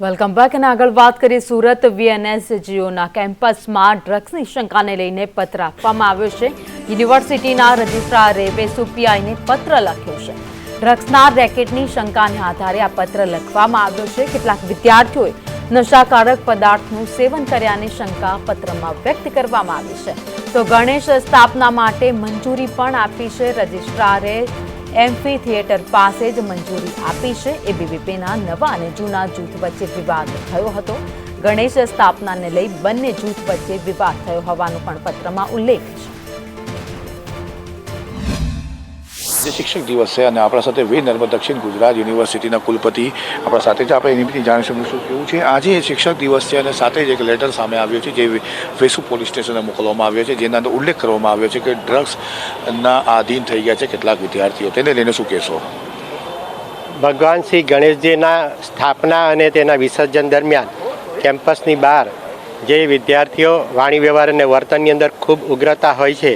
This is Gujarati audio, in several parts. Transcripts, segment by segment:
Welcome back. અને આગળ વાત કરીએ સુરત વીએનએસ જીઓના કેમ્પસમાં ડ્રગ્સની શંકાને લઈને પત્ર આપવામાં આવ્યો છે. યુનિવર્સિટીના રજિસ્ટ્રારે વેસુપીઆઈને પત્ર લખ્યો છે. ડ્રગ્સના રેકેટની શંકાને આધારે આ પત્ર લખવામાં આવ્યો છે. કેટલાક વિદ્યાર્થીઓએ નશાકારક પદાર્થનું સેવન કર્યાની શંકા પત્રમાં વ્યક્ત કરવામાં આવી છે. તો ગણેશ સ્થાપના માટે મંજૂરી પણ આપી છે રજિસ્ટ્રારે એમ્ફી થિયેટર પાસે જ મંજૂરી આપી છે. એબીવીપીના નવા અને જૂના જૂથ વચ્ચે વિવાદ થયો હતો. ગણેશ સ્થાપનાને લઈ બંને જૂથ વચ્ચે વિવાદ થયો હોવાનો પણ પત્રમાં ઉલ્લેખ છે. જે શિક્ષક દિવસ છે અને આપણા સાથે વીર નર્મદ દક્ષિણ ગુજરાત યુનિવર્સિટીના કુલપતિ આપણા સાથે જ આપણે એની બધી જાણીશું શું કેવું છે. આજે શિક્ષક દિવસ છે અને સાથે જ એક લેટર સામે આવ્યો છે જે વેસુ પોલીસ સ્ટેશને મોકલવામાં આવ્યો છે. જેના અંદર ઉલ્લેખ કરવામાં આવ્યો છે કે ડ્રગ્સના આધીન થઈ ગયા છે કેટલાક વિદ્યાર્થીઓ. તેને લઈને શું કહેશો? ભગવાન શ્રી ગણેશજીના સ્થાપના અને તેના વિસર્જન દરમિયાન કેમ્પસની બહાર જે વિદ્યાર્થીઓ વાણી વ્યવહાર અને વર્તનની અંદર ખૂબ ઉગ્રતા હોય છે,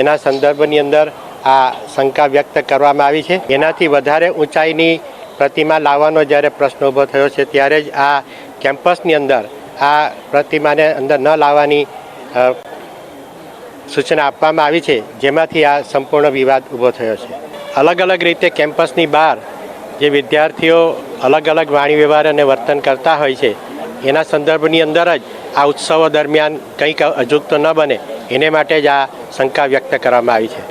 એના સંદર્ભની અંદર આ શંકા વ્યક્ત કરવામાં આવી છે. એનાથી વધારે ઊંચાઈની પ્રતિમા લાવવાનો જ્યારે પ્રશ્ન ઊભો થયો છે, ત્યારે જ આ કેમ્પસની અંદર આ પ્રતિમાને અંદર ન લાવવાની સૂચના આપવામાં આવી છે, જેમાંથી આ સંપૂર્ણ વિવાદ ઊભો થયો છે. અલગ અલગ રીતે કેમ્પસની બહાર જે વિદ્યાર્થીઓ અલગ અલગ વાણી વ્યવહાર અને વર્તન કરતા હોય છે, એના સંદર્ભની અંદર જ આ ઉત્સવો દરમિયાન કંઈક અજુગતો ન બને, એને માટે જ આ શંકા વ્યક્ત કરવામાં આવી છે.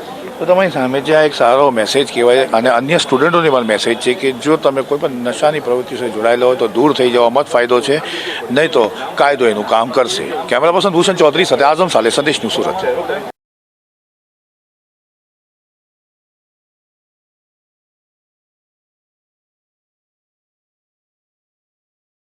તો તમારી સામે જે આ એક સારો મેસેજ કહેવાય અને અન્ય સ્ટુડન્ટોને પણ મેસેજ છે કે જો તમે કોઈ પણ નશાની પ્રવૃત્તિ સાથે જોડાયેલા હોય તો દૂર થઈ જવામાં જ ફાયદો છે, નહીં તો કાયદો એનું કામ કરશે. કેમેરા પર્સન ભૂષણ ચૌધરી સાથે આઝમ, સાલે સંદેશનું સુરત.